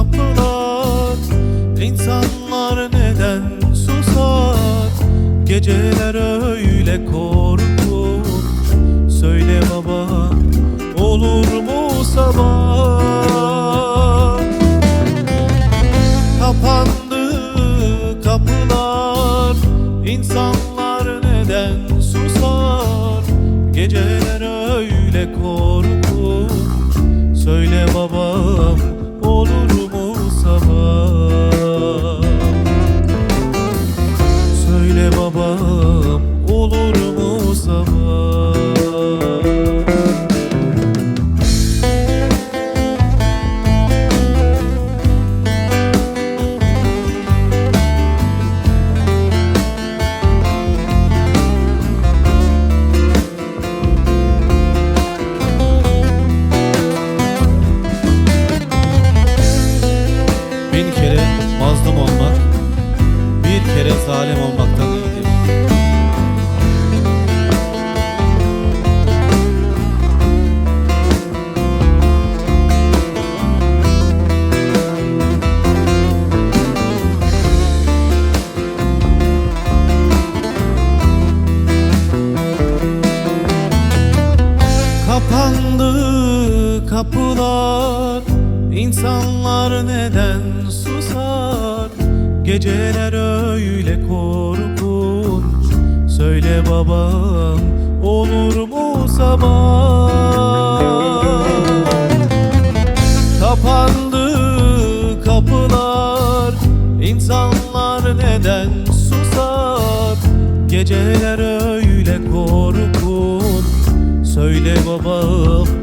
kapılar İnsanlar neden susar? Geceler öyle korkunç Söyle baba olur mu sabah? Kapandı kapılar İnsanlar neden susar? Geceler öyle korkunç kapılar İnsanlar neden susar? Geceler öyle korkunç Söyle babam olur mu sabah? Kapandı kapılar. İnsanlar neden susar? Geceler öyle korkunç Söyle babam